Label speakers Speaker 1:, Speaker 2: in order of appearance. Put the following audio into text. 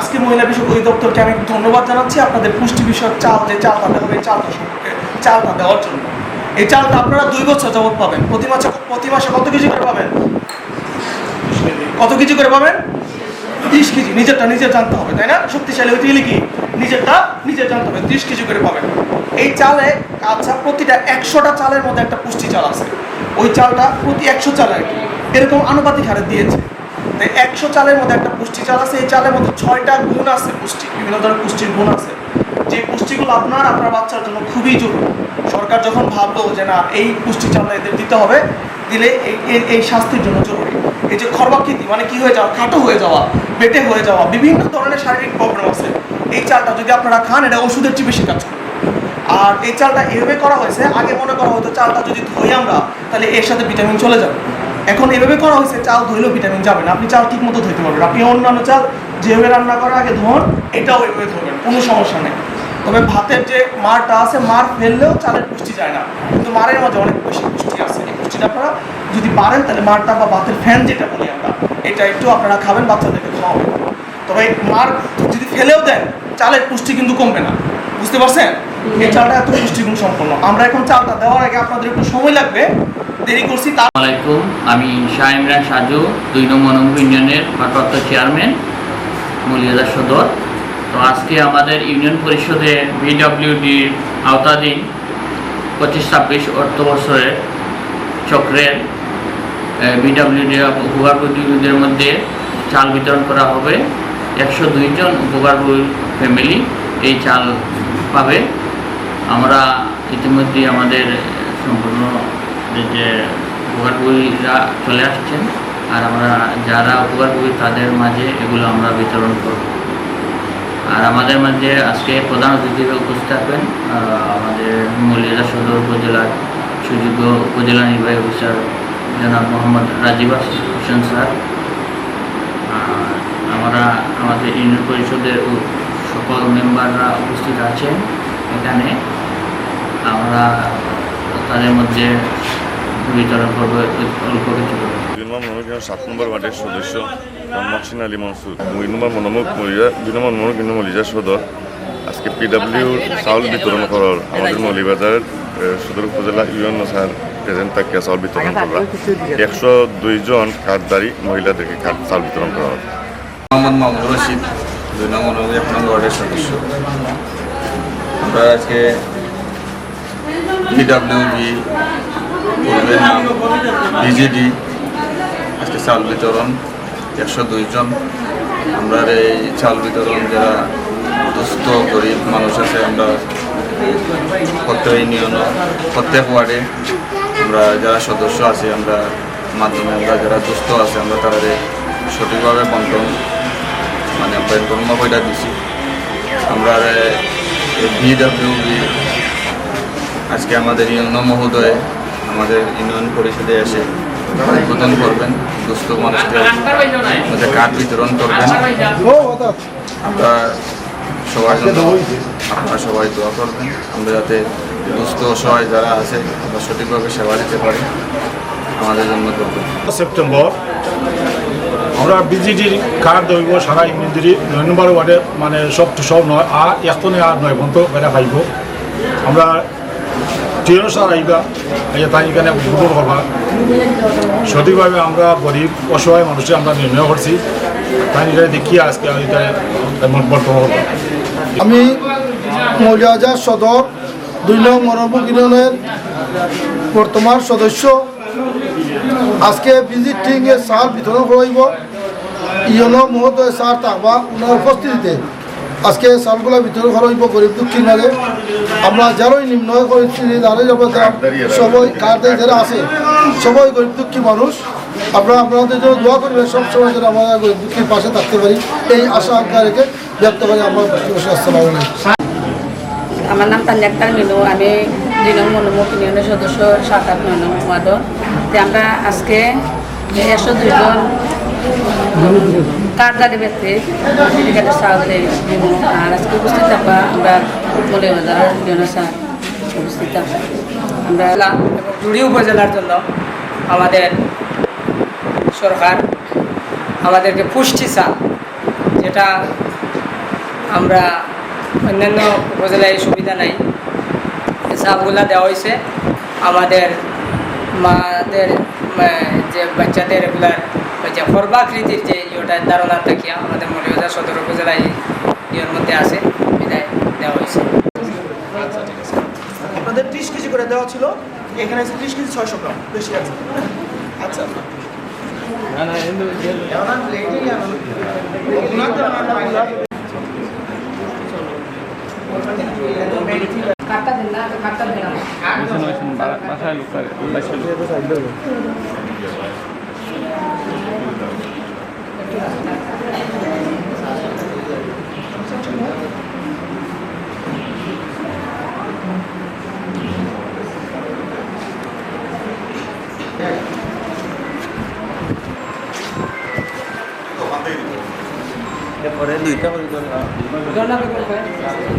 Speaker 1: আজকে মহিলা বিষয়ক অধিদপ্তরকে আমি ধন্যবাদ জানাচ্ছি আপনাদের পুষ্টি বিষয়ক চাল যে চালটা দেওয়া হবে চালটা সম্পর্কে, চালটা দেওয়ার জন্য। এই চালটা আপনারা দুই বছর যাবত পাবেন। প্রতি মাসে প্রতি মাসে কত কেজি করে পাবেন? কত কেজি করে পাবেন? ত্রিশ কেজি। নিজেরটা নিজের জানতে হবে, তাই না? শক্তিশালী হইতে গেলে কি? নিজেরটা নিজের জানতে হবে, ত্রিশ কেজি করে পাবেন। এই চালে আচ্ছা প্রতিটা একশোটা চালের মধ্যে একটা পুষ্টি চাল আছে। ওই চালটা প্রতি একশো চালে আর কি। এরকম আনুপাতিক হারে দিয়েছে। একশো চালের মধ্যে একটা পুষ্টি চাল আছে, এই চালের মধ্যে ছয়টা গুণ আছে পুষ্টি, বিভিন্ন ধরনের পুষ্টির গুণ আছে। যে পুষ্টিগুলো আপনার আপনার বাচ্চার জন্য খুবই জরুরি। সরকার যখন ভাবলো যে না, এই পুষ্টি চালটা এদের দিতে হবে, দিলে এই, এই- স্বাস্থ্যের জন্য জরুরি। এই যে খরবাকৃতি মানে কি হয়ে যাওয়া? খাটো হয়ে যাওয়া, বেটে হয়ে যাওয়া, বিভিন্ন ধরনের শারীরিক প্রবলেম আছে। এই চালটা যদি আপনারা খান, এটা ওষুধের চেয়ে বেশি কাজ করে আর এই চালটা এভাবে করা হয়েছে, আগে মনে করা হতো, চালটা যদি ধুই আমরা, তাহলে এর সাথে ভিটামিন চলে যাবে। এখন এভাবে করা হয়েছে, চাল ধুইলেও ভিটামিন যাবে না। আপনি চাল ঠিক মতো ধুইতে পারবেন। আপনি অন্যান্য চাল যেভাবে রান্না করার আগে ধোন, এটাও এভাবে ধরবেন কোনো সমস্যা নেই। তবে ভাতের যে মারটা আছে, মার ফেললেও চালের পুষ্টি যায় না। কিন্তু মারের মাঝে অনেক বেশি পুষ্টি আছে। এই পুষ্টিটা আপনারা যদি পারেন, তাহলে মারটা বা ভাতের ফ্যান যেটা বলি আমরা, এটা একটু আপনারা খাবেন, বাচ্চাদেরকে খাওয়াবেন। তবে মার যদি ফেলেও দেন, চালের পুষ্টি কিন্তু কমবে না। বুঝতে পারছেন? এই চালটা এত পুষ্টিগুণ সম্পন্ন। আমরা এখন চালটা দেওয়ার আগে আপনাদের একটু সময় লাগবে। দেরি করছি তার
Speaker 2: আসসালামাইকুম আমি শাহ ইমরান সাজু, দুই নম্বর ইউনিয়নের ভারপ্রাপ্ত চেয়ারম্যান, মলিয়াদা সদর। তো আজকে আমাদের ইউনিয়ন পরিষদে ভিডব্লিউডির আওতাধীন পঁচিশ ছাব্বিশ অর্থ বছরের চক্রের ভিডব্লিউডি উপকারভোগীদের মধ্যে চাল বিতরণ করা হবে। একশো দুইজন উপকারভোগী ফ্যামিলি এই চাল পাবে। আমরা ইতিমধ্যে আমাদের সম্পূর্ণ যে উপকারভোগীরা চলে আসছেন আর আমরা যারা উপকারভোগী তাদের মাঝে এগুলো আমরা বিতরণ করব। আর আমাদের মাঝে আজকে প্রধান অতিথি হিসেবে উপস্থিত থাকবেন আমাদের মলিয়া সদর উপজেলার সুযোগ্য উপজেলা নির্বাহী অফিসার জনাব মোহাম্মদ রাজীব হোসেন স্যার। আমরা আমাদের ইউনিয়ন পরিষদের সকল মেম্বাররা উপস্থিত আছেন এখানে। আমরা তাদের মধ্যে বিতরণ করব অল্প কিছু
Speaker 3: দুই নম্বর সাত নম্বর ওয়ার্ডের সদস্য মহসিন আলী মনসুর। দুই নম্বর মনোমুখ মরিয়া দুই নম্বর মনোরঞ্জন মলিজা সদর। আজকে পিডাব্লিউ চাউল বিতরণ করার আমাদের মৌলিবাজারের এ, সদর উপজেলা ইউএন স্যার প্রেজেন্ট থাকে চাউল বিতরণ করা একশো দুইজন কার্ডদারি মহিলাদেরকে চাউল বিতরণ করা হবে।
Speaker 4: মোহাম্মদ মাহমুদ রশিদ দুই নম্বর এক নম্বর ওয়ার্ডের সদস্য। আমরা আজকে পিডাব্লিউবি বিজেডি আজকে চাল বিতরণ, একশো দুইজন আমরা এই চাল বিতরণ যারা দুস্থ, গরিব মানুষ আছে, আমরা প্রত্যেক ইউনিয়ন প্রত্যেক ওয়ার্ডে আমরা যারা সদস্য আছি, আমরা মাধ্যমে আমরা যারা দুস্থ আছে, আমরা তাদের সঠিকভাবে বন্টন মানে বন্টন বইটা দিছি। আমরা বিডাব্লিউবি আজকে আমাদের ইউনিয়ন মহোদয় আমাদের ইউনিয়ন পরিষদে এসে উদ্বোধন করবেন, দুস্থ মানুষদের মধ্যে কার্ড বিতরণ করবেন। আমরা সবার জন্য আপনারা সবাই দোয়া করবেন। আমরা যাতে দুস্থ অসহায় যারা আছে, আমরা সঠিকভাবে সেবা দিতে পারি। আমাদের জন্য
Speaker 5: সেপ্টেম্বর, আমরা বিজিডির কার্ড দইব সারা ইউনিয়নদিরি নয় নম্বর ওয়ার্ডে মানে সব সব নয় আর এখনে আর নয়, বন্ধ বেড়া পাইব আমরা ট্রেন সার আইবা আইয়া তাই এখানে উদ্বোধন করবা। সঠিকভাবে আমরা গরিব, অসহায় মানুষের আমরা নির্ণয় করছি। তাই এখানে দেখি আজকে আমি বর্তমান করব।
Speaker 6: আমি মৌলিয়াজার সদর, দুই নং ইউনিয়নের বর্তমান সদস্য। আজকে ভিজিটিং এ সার বিতরণ করাইব। ইয়নো মহোদয় স্যার থাকবা, ওনার উপস্থিতিতে। আজকে সালগুলা বিতরণ করাইব গরিব দুঃখীর মাঝে আমরা যারাই নিম্ন পরিস্থিতি যারাই যারা সবাই কার্ডে যারা আছে, সবাই গরিব দুঃখী মানুষ। আমরা আপনাদের জন্য দোয়া করবেন, সবসময় যেন আমরা গরিব দুঃখীর পাশে থাকতে পারি। এই আশা আকাঙ্ক্ষা রেখে ব্যক্ত করি আমার
Speaker 7: আমার নাম তানজা আক্তার মিনু, আমি নং মনোমুখ ইউনিয়নের সদস্য, সাত আট নয় নং ওয়ার্ডর তো আমরা আজকে একশো দুইজন সাহায্যে দিব আর আজকে উপস্থিত থাকবা আমরা ইউনিয়নের উপস্থিত আমরা
Speaker 8: জুড়ি উপজেলার জন্য আমাদের সরকার, আমাদেরকে পুষ্টি চাল যেটা আমরা অন্যান্য উপজেলায় সুবিধা নাই। চালগুলা দেওয়া হয়েছে। আমাদের মাদের যে বাচ্চাদের এগুলার ওই যে সর্বাকৃতির যে ইয়েটা ধারণা থাকিয়া আমাদের মৌলিবাজার সদর উপজেলায় ইয়ের মধ্যে আছে বিদায় দেওয়া হয়েছে।
Speaker 1: আচ্ছা ঠিক আছে। আপনাদের ত্রিশ কেজি করে দেওয়া ছিল এখানে আছে ত্রিশ কেজি ছয়শো গ্রাম বেশি আছে। আচ্ছা।
Speaker 7: কাটটা দিন না কাটটা দিন না।
Speaker 8: Để
Speaker 9: có đến lùi chắc đi con.
Speaker 8: Con
Speaker 9: làm
Speaker 8: cái con phải.